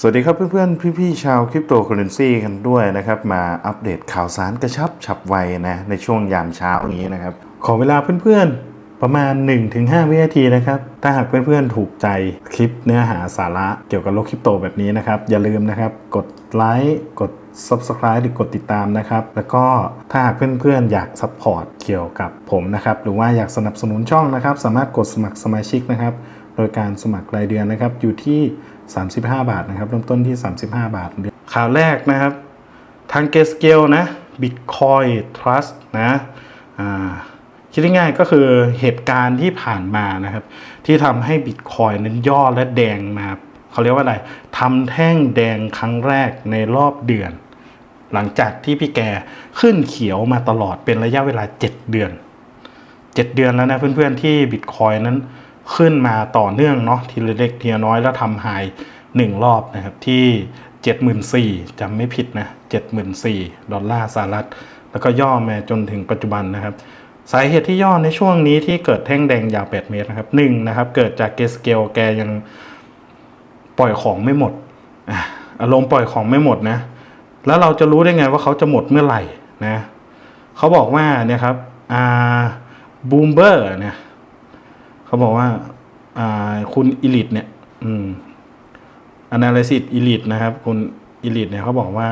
สวัสดีครับเพื่อนๆ พี่ๆชาวคริปโตเคอเรนซีกันด้วยนะครับ มาอัปเดตข่าวสารกระชับฉับไวนะในช่วงยามเช้าอย่างนี้นะครับ ขอเวลาเพื่อนๆ ประมาณ 1-5 วินาทีนะครับ ถ้าหากเพื่อนๆ ถูกใจคลิปเนื้อหาสาระเกี่ยวกับโลกคริปโตแบบนี้นะครับ อย่าลืมนะครับ กดไลค์กด Subscribe หรือกดติดตามนะครับ แล้วก็ถ้าหากเพื่อนๆ อยากซัพพอร์ตเกี่ยวกับผมนะครับ หรือว่าอยากสนับสนุนช่องนะครับ สามารถกดสมัครสมาชิกนะครับ โดยการสมัครรายเดือนนะครับอยู่ที่ 35 บาทนะครับเริ่มต้นที่ 35 บาทข่าวแรกนะครับ ทางเกสเกลนะ Bitcoin Trust นะคิดง่ายๆก็คือเหตุการณ์ที่ผ่านมานะครับ ที่ทำให้ Bitcoin นั้นย่อและแดงมาเขาเรียกว่าอะไรทำแท่งแดงครั้งแรกในรอบเดือน หลังจากที่พี่แกขึ้นเขียวมาตลอดเป็นระยะเวลา 7 เดือน 7 เดือนแล้วนะเพื่อนๆที่บิตคอยนั้น ขึ้นมาต่อเนื่องเนาะทีละเล็กทีละน้อยแล้วทำไฮหนึ่งรอบนะครับที่ 74,000จำไม่ผิดนะ74,000ดอลลาร์สหรัฐ แล้วก็ย่อมาจนถึงปัจจุบันนะครับ สาเหตุที่ย่อในช่วงนี้ที่เกิดแท่งแดงยาว 8 เมตรนะครับหนึ่งนะครับ เกิดจากเกสเกลแกยังปล่อยของไม่หมดอะอารมณ์ปล่อยของไม่หมดนะ แล้วเราจะรู้ได้ไงว่าเขาจะหมดเมื่อไหร่นะเขาบอกว่าเนี่ยครับอ่าบูมเบอร์เนี่ย เขาบอกว่าอ่าคุณอิลิทเนี่ย อืม analysis elite นะครับ คุณอิลิทเนี่ยเขาบอกว่า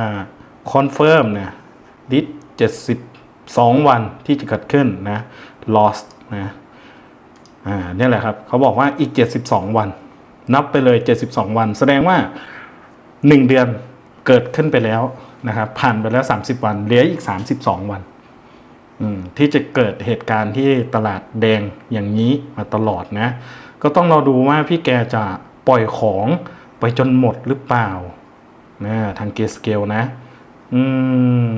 confirm เนี่ยดิสเจ็ดสิบสองวันที่จะเกิดขึ้นนะ lost นะอ่าเนี่ยแหละครับ เขาบอกว่าอีกเจ็ดสิบสองวัน นับไปเลยเจ็ดสิบสองวัน แสดงว่าหนึ่งเดือนเกิดขึ้นไปแล้วนะครับ ผ่านไปแล้วสามสิบวัน เหลืออีกสามสิบสองวัน ที่จะเกิดเหตุการณ์ที่ตลาดแดงอย่างนี้มาตลอดนะ ก็ต้องรอดูว่าพี่แกจะปล่อยของไปจนหมดหรือเปล่านะทางเกสเกลนะอืม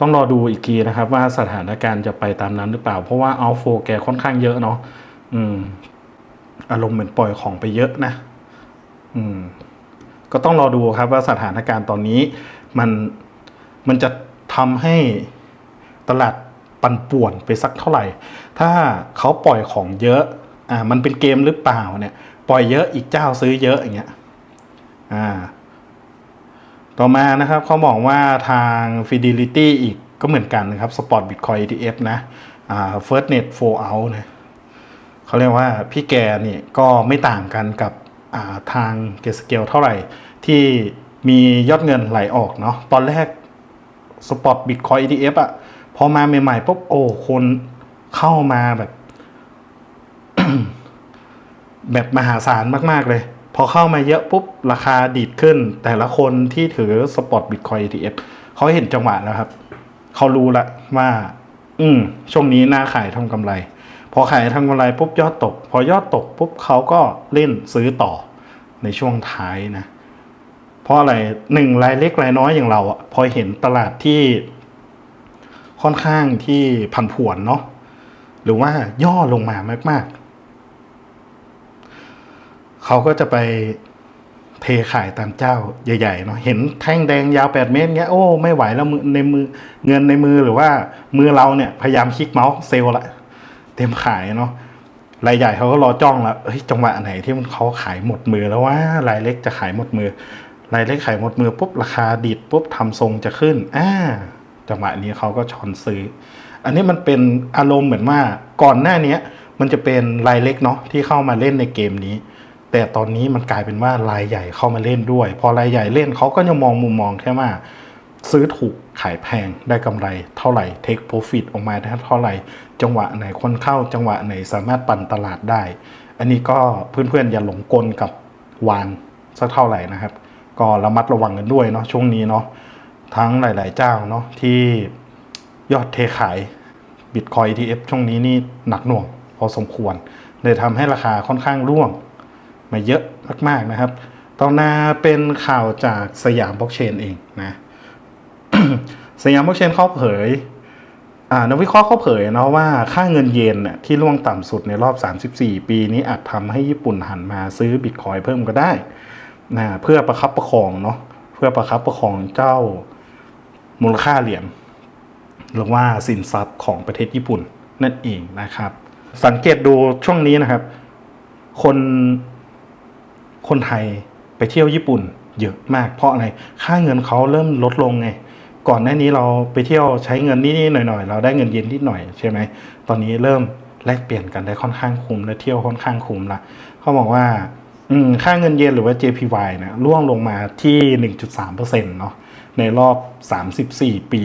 ต้องรอดูอีกทีนะครับ ว่าสถานการณ์จะไปตามนั้นหรือเปล่า เพราะว่าอัลโฟแกค่อนข้างเยอะเนาะอืม อารมณ์เหมือนปล่อยของไปเยอะนะ อืม ก็ต้องรอดูครับว่าสถานการณ์ตอนนี้ มันมันจะทำให้ตลาด ปั่นป่วนไปสักเท่าไหร่ ถ้าเขาปล่อยของเยอะอ่ามันเป็นเกมหรือเปล่าเนี่ย ปล่อยเยอะอีกเจ้าซื้อเยอะอย่างเงี้ยอ่าต่อมานะครับเขาบอกว่าทาง Fidelity อีกก็เหมือนกันนะครับ Spot Bitcoin ETF นะอ่า First Net Fall Out นะเขาเรียกว่าพี่แกนี่ก็ไม่ต่างกันกับอ่าทางเกสเกลเท่าไหร่ ที่มียอดเงินไหลออกเนาะตอนแรกสปอตบิตคอย ETF อะ พอมาใหม่ๆปุ๊บโอ้คนเข้ามาแบบ แบบมหาศาลมากๆเลย พอเข้ามาเยอะปุ๊บ ราคาดีดขึ้น แต่ละคนที่ถือสปอตบิตคอย ETF เขาเห็นจังหวะแล้วครับ เขารู้ละว่า อืม ช่วงนี้น่าขายทำกำไร พอขายทำกำไรปุ๊บยอดตก พอยอดตกปุ๊บเขาก็เล่นซื้อต่อในช่วงท้ายนะ เพราะอะไรหนึ่งรายเล็กรายน้อยอย่างเราอะพอเห็นตลาดที่ ค่อนข้างที่ผันผวนเนาะหรือว่าย่อลงมามาก ๆ เขาก็จะไปเทขายตามเจ้าใหญ่ๆเนาะเห็นแท่งแดงยาว 8 เมตรเงี้ยโอ้ไม่ไหวแล้วมือในมือเงินในมือหรือว่ามือเราเนี่ยพยายามคลิกเมาส์เซลล์ละเต็มขายเนาะรายใหญ่เขาก็รอจ้องแล้วเฮ้ยจังหวะไหนที่มันเขาขายหมดมือแล้วว่ารายเล็กจะขายหมดมือรายเล็กขายหมดมือปุ๊บราคาดีดปุ๊บทำทรงจะขึ้นอ่า จังหวะนี้เขาก็ช้อนซื้อ อันนี้มันเป็นอารมณ์เหมือนว่าก่อนหน้านี้มันจะเป็นรายเล็กเนาะที่เข้ามาเล่นในเกมนี้ แต่ตอนนี้มันกลายเป็นว่ารายใหญ่เข้ามาเล่นด้วย พอรายใหญ่เล่นเขาก็จะมองมุมมองแค่ว่า ซื้อถูกขายแพงได้กำไรเท่าไหร่ take profit ออกมาได้เท่าไหร่ จังหวะไหนคนเข้า จังหวะไหนสามารถปั่นตลาดได้ อันนี้ก็เพื่อนๆอย่าหลงกลกับวานสักเท่าไหร่นะครับ ก็ระมัดระวังกันด้วยเนาะช่วงนี้เนาะ ทั้งหลาย ๆ เจ้าเนาะที่ยอดเทขาย Bitcoin ETF ช่วงนี้นี่หนักหน่วงพอสมควร เลยทำให้ราคาค่อนข้างร่วงมาเยอะมาก ๆ นะครับต่อมาเป็นข่าวจากสยามบล็อกเชนเองนะสยามบล็อกเชนเขาเผยนักวิเคราะห์เขาเผยนะว่าค่าเงินเยนน่ะที่ร่วงต่ำสุดในรอบ 34 ปีนี้อาจทำให้ญี่ปุ่นหันมาซื้อบิตคอยเพิ่มก็ได้นะเพื่อประคับประคองเนาะเพื่อประคับประคองเจ้า มูลค่าเหรียญหรือว่าสินทรัพย์ของประเทศญี่ปุ่นนั่นเองนะครับ สังเกตดูช่วงนี้นะครับ คนคนไทยไปเที่ยวญี่ปุ่น เยอะมากเพราะอะไรค่าเงินเขาเริ่มลดลงไงก่อนหน้านี้เราไปเที่ยวใช้เงินนิดๆหน่อยๆ เราได้เงินเย็นนิดหน่อยใช่ไหมตอนนี้เริ่มแลกเปลี่ยนกันได้ค่อนข้างคุ้มและเที่ยวค่อนข้างคุ้มละเขาบอกว่าค่าเงินเยนหรือว่า JPY นะร่วงลงมาที่ 1.3%เนาะ ในรอบ 34 ปี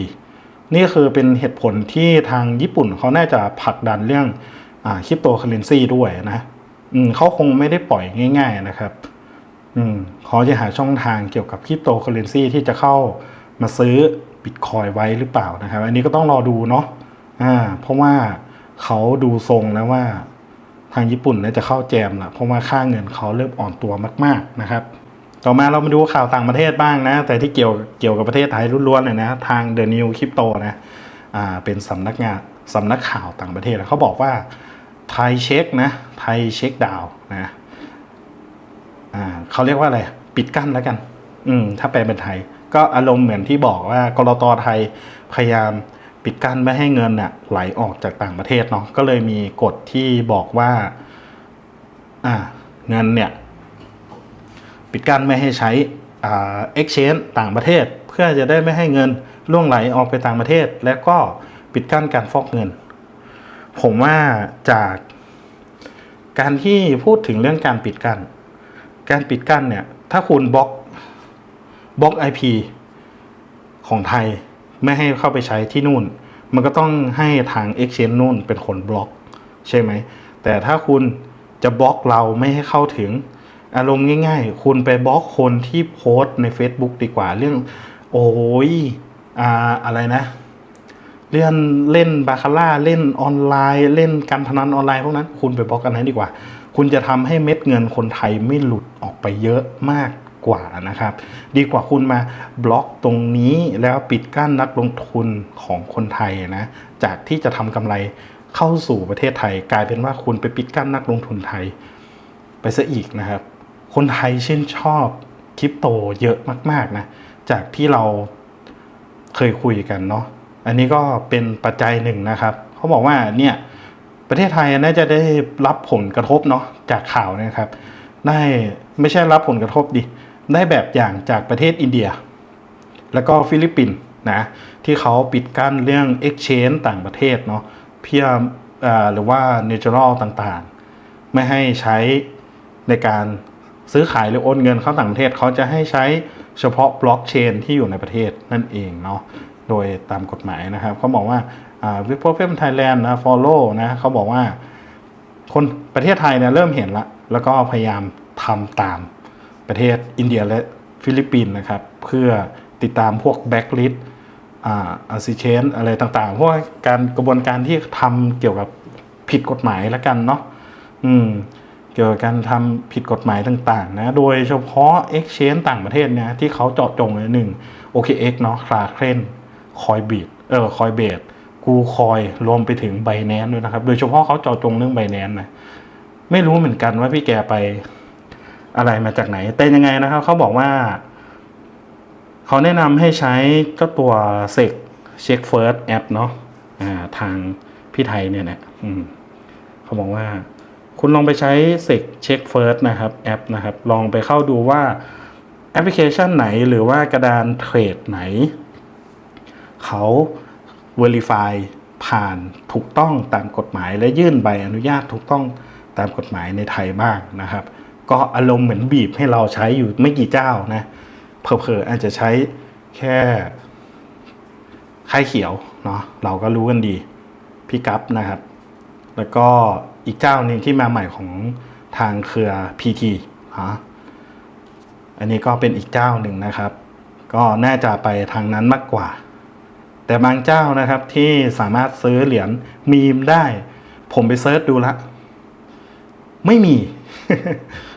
นี่คือเป็นเหตุผลที่ทางญี่ปุ่นเขาน่าจะผลักดันเรื่องอคริปโตเคอเรนซีด้วยนะเขาคงไม่ได้ปล่อยง่าย ๆนะครับเขาจะหาช่องทางเกี่ยวกับคริปโตเคอเรนซีที่จะเข้ามาซื้อบิตคอยไว้หรือเปล่านะครับ อันนี้ก็ต้องรอดูเนาะอ่า เพราะว่าเขาดูทรงแล้วว่าทางญี่ปุ่นน่าจะเข้าแจมละเพราะว่าค่าเงินเขาเริ่มอ่อนตัวมาก ๆนะครับ ต่อมาเรามาดูข่าวต่างประเทศบ้างนะ แต่ที่เกี่ยวเกี่ยวกับประเทศไทยล้วนๆเลยนะ ทาง The New Crypto นะอ่าเป็นสำนักงานสำนักข่าวต่างประเทศนะเขาบอกว่าไทยเช็คนะไทยเช็คดาวน์นะอ่าเขาเรียกว่าอะไร ปิดกั้นแล้วกัน อืมถ้าแปลเป็นไทย ก็อารมณ์เหมือนที่บอกว่ากรตไทยพยายามปิดกั้นไม่ให้เงินน่ะไหลออกจากต่างประเทศเนาะก็เลยมีกฎที่บอกว่าอ่าเงินเนี่ย ปิดกั้นไม่ให้ใช้อ่า exchange ต่างประเทศ เพื่อจะได้ไม่ให้เงินล่วงไหลออกไปต่างประเทศ และก็ปิดกั้นการฟอกเงิน ผมว่าจากการที่พูดถึงเรื่องการปิดกั้น การปิดกั้นเนี่ย ถ้าคุณบล็อกบล็อก IP ของไทยไม่ให้เข้าไปใช้ที่นู่น มันก็ต้องให้ทาง Exchange นู่นเป็นคนบล็อก ใช่ไหม แต่ถ้าคุณจะบล็อกเราไม่ให้เข้าถึง อารมณ์ง่ายๆ คุณไปบล็อกคนที่โพสต์ใน Facebook ดีกว่าเรื่อง โอ้ยอ่าอะไรนะ เรื่องเล่นบาคาร่าเล่นออนไลน์ เล่นการพนันออนไลน์พวกนั้น คุณไปบล็อกกันนั้นดีกว่า คุณจะทำให้เม็ดเงินคนไทยไม่หลุดออกไปเยอะมากกว่านะครับ ดีกว่าคุณมาบล็อกตรงนี้แล้วปิดกั้นนักลงทุนของคนไทยนะ จากที่จะทำกำไรเข้าสู่ประเทศไทย กลายเป็นว่าคุณไปปิดกั้นนักลงทุนไทยไปซะอีกนะครับ คนไทยชื่นชอบคริปโตเยอะมาก ๆนะ จากที่เราเคยคุยกันเนาะ อันนี้ก็เป็นปัจจัยหนึ่งนะครับ เขาบอกว่าเนี่ยประเทศไทยน่าจะได้รับผลกระทบเนาะจากข่าวนะครับ ได้ไม่ใช่รับผลกระทบดิ ได้แบบอย่างจากประเทศอินเดีย แล้วก็ฟิลิปปินส์นะที่เขาปิดกั้นเรื่อง exchange ต่างประเทศเนาะเพียอ่าหรือว่า natural ต่างๆ ไม่ให้ใช้ในการ ซื้อขายหรือโอนเงินเข้าต่างประเทศเขาจะให้ใช้เฉพาะบล็อกเชนที่อยู่ในประเทศนั่นเองเนาะโดยตามกฎหมายนะครับเขาบอกว่าวิปโปรเฟมไทยแลนด์นะ follow นะเขาบอกว่า คนประเทศไทยเนี่ยเริ่มเห็นละ แล้วก็พยายามทำตามประเทศอินเดียและฟิลิปปินส์นะครับ เพื่อติดตามพวกแบ็กลิสอ่าอาซิเชนอะไรต่างๆ พวกการกระบวนการที่ทำเกี่ยวกับผิดกฎหมายแล้วกันเนาะอืม กี่ยวกับการทำผิดกฎหมายต่างๆนะ โดยเฉพาะ Exchange ต่างประเทศเนี่ยที่เขาเจาะจงเลยหนึ่ง OKX เนาะคลาเครนคอยบีดเออคอยเบดกูคอยรวมไปถึงไบแนนด้วยนะครับ โดยเฉพาะเขาเจาะจงเรื่องไบแนนนะไม่รู้เหมือนกันว่าพี่แกไปอะไรมาจากไหน แต่ยังไงนะครับเขาบอกว่าเขาแนะนำให้ใช้ก็ตัวเซกเช็คเฟิร์สแอปเนาะทางพี่ไทยเนี่ยนะเขาบอกว่า คุณลองไปใช้เซกเช็คเฟิร์สนะครับแอปนะครับ ลองไปเข้าดูว่าแอปพลิเคชันไหนหรือว่ากระดานเทรดไหน เขา Verify ผ่านถูกต้องตามกฎหมาย และยื่นใบอนุญาตถูกต้องตามกฎหมายในไทยบ้างนะครับ ก็อารมณ์เหมือนบีบให้เราใช้อยู่ไม่กี่เจ้านะเผลอๆอาจจะใช้แค่ค่ายเขียวเนาะเราก็รู้กันดีพี่กัฟนะครับ แล้วก็อีกเจ้าหนึ่งที่มาใหม่ของทางเครือ PT ฮะอันนี้ก็เป็นอีกเจ้าหนึ่งนะครับ ก็น่าจะไปทางนั้นมากกว่า แต่บางเจ้านะครับที่สามารถซื้อเหรียญมีมได้ ผมไปเซิร์ชดูละไม่มี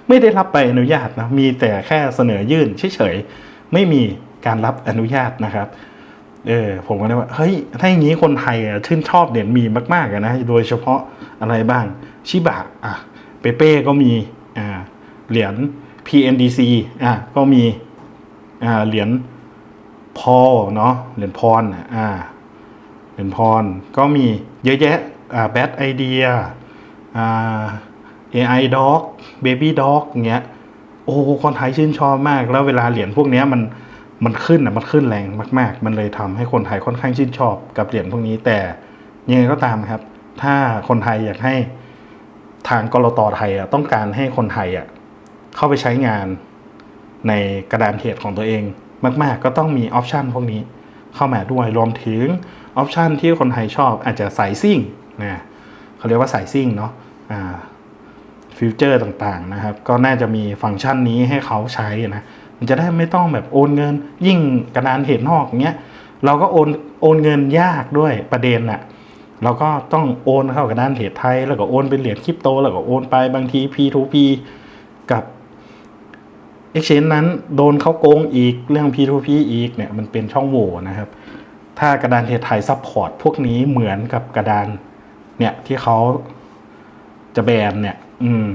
ไม่ได้รับใบอนุญาตนะ มีแต่แค่เสนอยื่นเฉยๆ ไม่มีการรับอนุญาตนะครับ เออผมก็เลยว่าเฮ้ยถ้าอย่างนี้คนไทยอะชื่นชอบเหรียญมีมากๆอะนะโดยเฉพาะอะไรบ้างชิบะอะเปเป้ก็มีอ่าเหรียญ PNDC อะก็มีอ่าเหรียญพอเนาะเหรียญพรอะอ่าเหรียญพรก็มีเยอะแยะอ่าแบทไอเดียอ่า AI Dog Baby Dog เงี้ยโอ้คนไทยชื่นชอบมาก แล้วเวลาเหรียญพวกเนี้ยมัน มันขึ้นอะมันขึ้นแรงมาก ๆ มันเลยทำให้คนไทยค่อนข้างชื่นชอบกับเหรียญพวกนี้ แต่ยังไงก็ตามครับ ถ้าคนไทยอยากให้ทางกรตไทยอะต้องการให้คนไทยอะเข้าไปใช้งานในกระดานเทรดของตัวเองมาก ๆ ก็ต้องมีออปชันพวกนี้เข้ามาด้วยรวมถึงออปชันที่คนไทยชอบอาจจะสายซิ่งนะเขาเรียกว่าสายซิ่งเนาะฟิวเจอร์ต่างๆนะครับ ก็น่าจะมีฟังก์ชันนี้ให้เขาใช้นะ มันจะได้ไม่ต้องแบบโอนเงิน ยิ่งกระดานเหตุนอกเงี้ยเราก็โอนโอนเงินยากด้วยประเด็นน่ะเราก็ต้องโอนเข้ากระดานเหตุไทย แล้วก็โอนเป็นเหรียญคริปโต แล้วก็โอนไปบางที P2P กับ Exchange นั้นโดนเขาโกงอีกเรื่อง P2P อีกเนี่ยมันเป็นช่องโหว่นะครับ ถ้ากระดานเหตุไทยซัพพอร์ตพวกนี้เหมือนกับกระดานเนี่ยที่เขาจะแบนเนี่ย อืม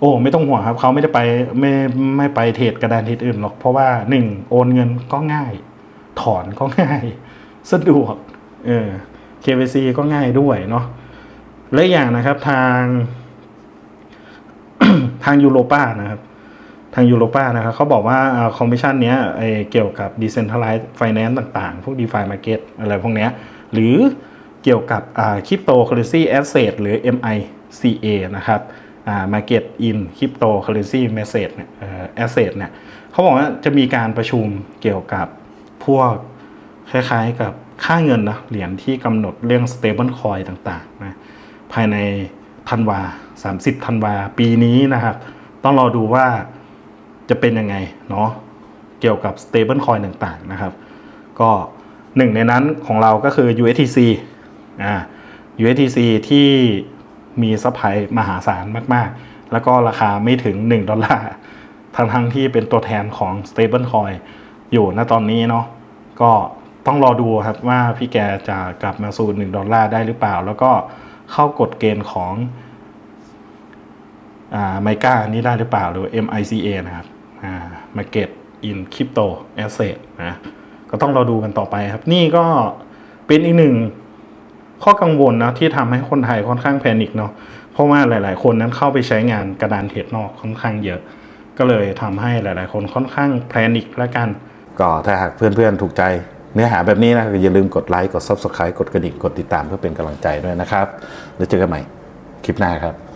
โอ้ไม่ต้องห่วงครับเขาไม่ได้ไปไม่ไม่ไปเทรดกระดานเทรดอื่นหรอกเพราะว่าหนึ่งโอนเงินก็ง่าย ถอนก็ง่าย สะดวกเออ KYC ก็ง่ายด้วยเนาะและอย่างนะครับทางทางยูโรป้านะครับ ทางยูโรป้านะครับเขาบอกว่าคอมมิชชั่นเนี้ยไอเกี่ยวกับ Decentralized Finance ต่างๆ พวก DeFi Market อะไรพวกเนี้ย หรือเกี่ยวกับอ่า Cryptocurrency Asset หรือ MICA นะครับ อ่า Market in Cryptocurrency Message เนี่ยเอ่อ Asset เนี่ยเขาบอกว่าจะมีการประชุมเกี่ยวกับพวกคล้ายๆกับค่าเงินนะเหรียญที่กำหนดเรื่อง Stable Coin ต่างๆนะภายในธันวา 30ธันวา ปีนี้นะครับ ต้องรอดูว่าจะเป็นยังไงเนาะเกี่ยวกับ stable coin ต่างๆนะครับ ก็หนึ่งในนั้นของเราก็คือ USTC อ่า USTC ที่ มีซัพพลายมหาศาลมากๆ แล้วก็ราคาไม่ถึง 1 ดอลลาร์ทั้งทั้งๆที่เป็นตัวแทนของ stable coin อยู่ณตอนนี้เนาะก็ต้องรอดูครับว่าพี่แกจะกลับมาสู่ 1 ดอลลาร์ได้หรือเปล่า แล้วก็เข้ากฎเกณฑ์ของอ่าไมก้านี้ได้หรือเปล่าหรือ MICA นะครับอ่า Market in Crypto Asset นะก็ต้องราดูกันต่อไปครับ นี่ก็เป็นอีกหนึ่ง ข้อกังวลนะที่ทำให้คนไทยค่อนข้างแพนิคเนาะเพราะว่าหลาย ๆ คนนั้นเข้าไปใช้งานกระดานเทรดนอกค่อนข้างเยอะ ก็เลยทำให้หลาย ๆ คนค่อนข้างแพนิคแล้วกัน ก็ถ้าหากเพื่อน ๆ ถูกใจเนื้อหาแบบนี้นะอย่าลืมกดไลค์กด Subscribe กดกระดิ่งกดติดตามเพื่อเป็นกำลังใจด้วยนะครับ แล้วเจอกันใหม่คลิปหน้าครับ